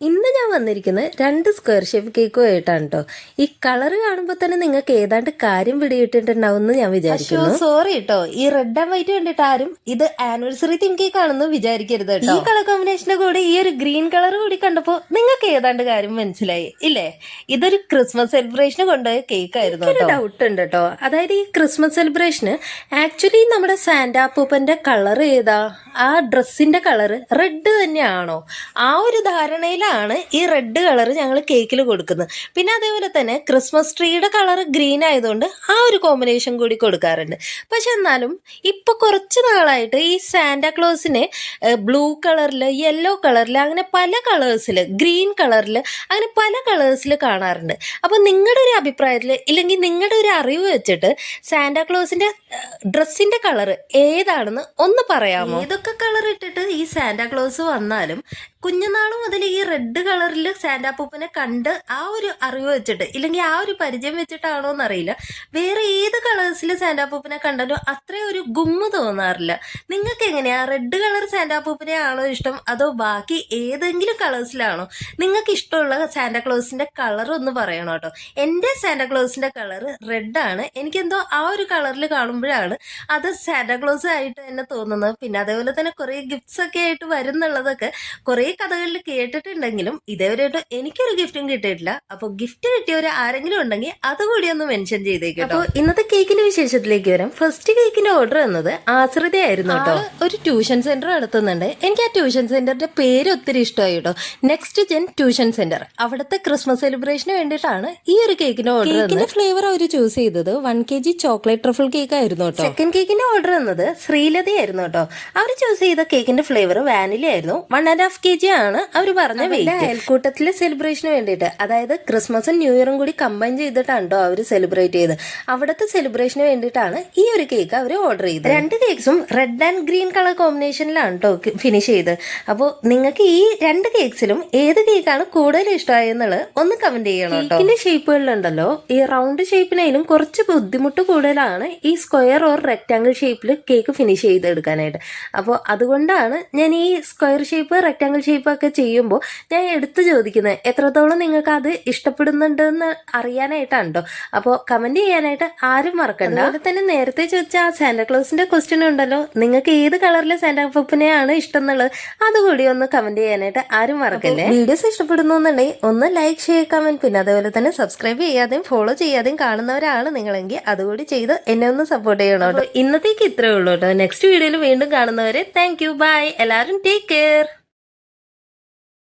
ഇന്ന് ഞാൻ വന്നിരിക്കുന്നത് രണ്ട് സ്ക്വയർ ഷേപ്പ് കേക്കും ആയിട്ടാണ് കേട്ടോ ഈ കളർ കാണുമ്പോൾ തന്നെ നിങ്ങൾക്ക് ഏതാണ്ട് കാര്യം പിടിയിട്ടിട്ടുണ്ടാവും എന്ന് ഞാൻ വിചാരിക്കുന്നു. സോറി കേട്ടോ ഈ റെഡ് ആൻഡ് വൈറ്റ് കണ്ടിട്ട് ആരും ഇത് ആനിവേഴ്സറി തീം കേക്ക് ആണെന്ന് വിചാരിക്കരുത് ഈ കളർ കോമ്പിനേഷന്റെ കൂടെ ഈ ഒരു ഗ്രീൻ കളർ കൂടി കണ്ടപ്പോൾ നിങ്ങൾക്ക് ഏതാണ്ട് കാര്യം മനസ്സിലായി ഇല്ലേ? ഇതൊരു ക്രിസ്മസ് സെലിബ്രേഷന് കൊണ്ടുപോയ കേക്ക് ആയിരുന്നു ഡൗട്ട് ഉണ്ട് കേട്ടോ അതായത് ഈ ക്രിസ്മസ് സെലിബ്രേഷന് ആക്ച്വലി നമ്മുടെ സാന്റാപ്പൂപ്പന്റെ കളർ ഏതാ? ആ ഡ്രസ്സിന്റെ കളർ റെഡ് തന്നെയാണോ? ആ ഒരു ധാരണയിലാണ് ഈ റെഡ് കളർ ഞങ്ങൾ കേക്കിൽ കൊടുക്കുന്നത്. പിന്നെ അതേപോലെ തന്നെ ക്രിസ്മസ് ട്രീയുടെ കളർ ഗ്രീൻ ആയതുകൊണ്ട് ആ ഒരു കോമ്പിനേഷൻ കൂടി കൊടുക്കാറുണ്ട്. പക്ഷെ എന്നാലും ഇപ്പൊ കുറച്ച് നാളായിട്ട് ഈ സാന്റാക്ലോസിനെ ബ്ലൂ കളറിൽ യെല്ലോ കളറിൽ അങ്ങനെ പല കളേഴ്സിൽ ഗ്രീൻ കളറിൽ അങ്ങനെ പല കളേഴ്സിൽ കാണാറുണ്ട്. അപ്പോൾ നിങ്ങളുടെ ഒരു അഭിപ്രായത്തിൽ ഇല്ലെങ്കിൽ നിങ്ങളുടെ ഒരു അറിവ് വെച്ചിട്ട് സാന്റാക്ലോസിന്റെ ഡ്രസ്സിന്റെ കളർ ഏതാണെന്ന് ഒന്ന് പറയാമോ? ഏതൊക്കെ കളർ ഇട്ടിട്ട് ഈ സാന്റാക്ലോസ് വന്നാലും കുഞ്ഞുനാൾ മുതൽ ഈ റെഡ് കളറിൽ സാന്റാപ്പൂപ്പനെ കണ്ട് ആ ഒരു അറിവ് വെച്ചിട്ട് ഇല്ലെങ്കിൽ ആ ഒരു പരിചയം വെച്ചിട്ടാണോ എന്നറിയില്ല. വേറെ ഏത് കളേഴ്സിൽ സാന്റാപ്പൂപ്പനെ കണ്ടാലും അത്രയും ഒരു ഗുമ്മ് തോന്നാറില്ല. നിങ്ങൾക്ക് എങ്ങനെയാ? റെഡ് കളർ സാന്റാപ്പൂപ്പനെ ആണോ ഇഷ്ടം? അതോ ബാക്കി ഏതെങ്കിലും കളേഴ്സിലാണോ? നിങ്ങൾക്ക് ഇഷ്ടമുള്ള സാന്റാക്ലോസിന്റെ കളർ ഒന്ന് പറയണം കേട്ടോ. എന്റെ സാന്റാക്ലോസിന്റെ കളർ റെഡ് ആണ്. എനിക്കെന്തോ ആ ഒരു കളറിൽ കാണുമ്പോഴാണ് അത് സാന്റാക്ലോസ് ആയിട്ട് തന്നെ തോന്നുന്നത്. പിന്നെ അതേപോലെ തന്നെ കുറേ ഗിഫ്റ്റ്സ് ഒക്കെ ആയിട്ട് വരുന്നുള്ളതൊക്കെ കുറേ കഥകളിൽ കേട്ടിട്ടുണ്ടെങ്കിലും ഇതേവരെയായിട്ട് എനിക്കൊരു ഗിഫ്റ്റും കിട്ടിയിട്ടില്ല. അപ്പോൾ ഗിഫ്റ്റ് കിട്ടിയവർ ആരെങ്കിലും ഉണ്ടെങ്കിൽ അതുകൂടി ഒന്ന് മെൻഷൻ ചെയ്തേക്കും അപ്പോൾ ഇന്നത്തെ കേക്കിന്റെ വിശേഷത്തിലേക്ക് വരാം. ഫസ്റ്റ് കേക്കിന്റെ ഓർഡർ എന്നത് ആശ്രിതയായിരുന്നു കേട്ടോ ഒരു ട്യൂഷൻ സെന്റർ നടത്തുന്നുണ്ട്. എനിക്ക് ആ ട്യൂഷൻ സെന്ററിന്റെ പേര് ഒത്തിരി ഇഷ്ടമായി കേട്ടോ നെക്സ്റ്റ് ജെൻ ട്യൂഷൻ സെന്റർ അവിടുത്തെ ക്രിസ്മസ് സെലിബ്രേഷന് വേണ്ടിയിട്ടാണ് ഈ ഒരു കേക്കിന്റെ ഓർഡർ കേക്കിന്റെ ഫ്ലേവർ അവർ ചൂസ് ചെയ്തത് one K G chocolate truffle cake ആയിരുന്നു കേട്ടോ സെക്കൻഡ് കേക്കിന്റെ ഓർഡർ എന്നത് ശ്രീലതയായിരുന്നു കേട്ടോ അവർ ചൂസ് ചെയ്ത കേക്കിന്റെ ഫ്ലേവർ വാനില ആയിരുന്നു. One and half K G ആണ് അവർ പറഞ്ഞ അയൽക്കൂട്ടത്തിലെ സെലിബ്രേഷന് വേണ്ടിയിട്ട്. അതായത് ക്രിസ്മസും ന്യൂ ഇയറും കൂടി കമ്പൈൻ ചെയ്തിട്ടാണ് കേട്ടോ അവർ സെലിബ്രേറ്റ് ചെയ്ത് അവിടുത്തെ സെലിബ്രേഷന് വേണ്ടിയിട്ടാണ് ഈ ഒരു കേക്ക് അവർ ഓർഡർ ചെയ്തത്. രണ്ട് കേക്ക്സും റെഡ് ആൻഡ് ഗ്രീൻ കളർ കോമ്പിനേഷനിലാണ് കേട്ടോ ഫിനിഷ് ചെയ്ത്. അപ്പോൾ നിങ്ങൾക്ക് ഈ രണ്ട് കേക്ക്സിലും ഏത് കേക്കാണ് കൂടുതൽ ഇഷ്ടമായെന്നുള്ളത് ഒന്ന് കമന്റ് ചെയ്യണം കേക്കിന്റെ ഷേപ്പുകളിലുണ്ടല്ലോ ഈ റൗണ്ട് ഷേപ്പിനായാലും കുറച്ച് ബുദ്ധിമുട്ട് കൂടുതലാണ് ഈ സ്ക്വയർ ഓർ റെക്റ്റാങ്കിൾ ഷേപ്പിൽ കേക്ക് ഫിനിഷ് ചെയ്തെടുക്കാനായിട്ട്. അപ്പോൾ അതുകൊണ്ടാണ് ഞാൻ ഈ സ്ക്വയർ ഷേപ്പ് റെക്റ്റാങ്കിൾ ഷേപ്പ് ഒക്കെ ചെയ്യുമ്പോൾ ഞാൻ എടുത്തു ചോദിക്കുന്നത് എത്രത്തോളം നിങ്ങൾക്ക് അത് ഇഷ്ടപ്പെടുന്നുണ്ടെന്ന് അറിയാനായിട്ടാണ് കേട്ടോ അപ്പോൾ കമന്റ് ചെയ്യാനായിട്ട് ആരും മറക്കണ്ട. അതുപോലെ തന്നെ നേരത്തെ ചോദിച്ച ആ സാന്റാക്ലോസിന്റെ ക്വസ്റ്റ്യൻ ഉണ്ടല്ലോ നിങ്ങൾക്ക് ഏത് കളറിലെ സാന്റാപ്പൂപ്പിനെയാണ് ഇഷ്ടം എന്നുള്ളത് അതുകൂടി ഒന്ന് കമന്റ് ചെയ്യാനായിട്ട് ആരും മറക്കല്ലേ? വീഡിയോസ് ഇഷ്ടപ്പെടുന്നു എന്നുണ്ടെങ്കിൽ ഒന്ന് ലൈക്ക് ചെയ്യുക കമന്റ് പിന്നെ അതുപോലെ തന്നെ സബ്സ്ക്രൈബ് ചെയ്യാതെയും ഫോളോ ചെയ്യാതെയും കാണുന്നവരാണ് നിങ്ങളെങ്കിൽ അതുകൂടി ചെയ്ത് എന്നെ ഒന്ന് സപ്പോർട്ട് ചെയ്യണം കേട്ടോ ഇന്നത്തേക്ക് ഇത്രേ ഉള്ളൂ കേട്ടോ നെക്സ്റ്റ് വീഡിയോയിൽ വീണ്ടും കാണുന്നവരെ താങ്ക് യു ബൈ എല്ലാവരും ടേക്ക് കെയർ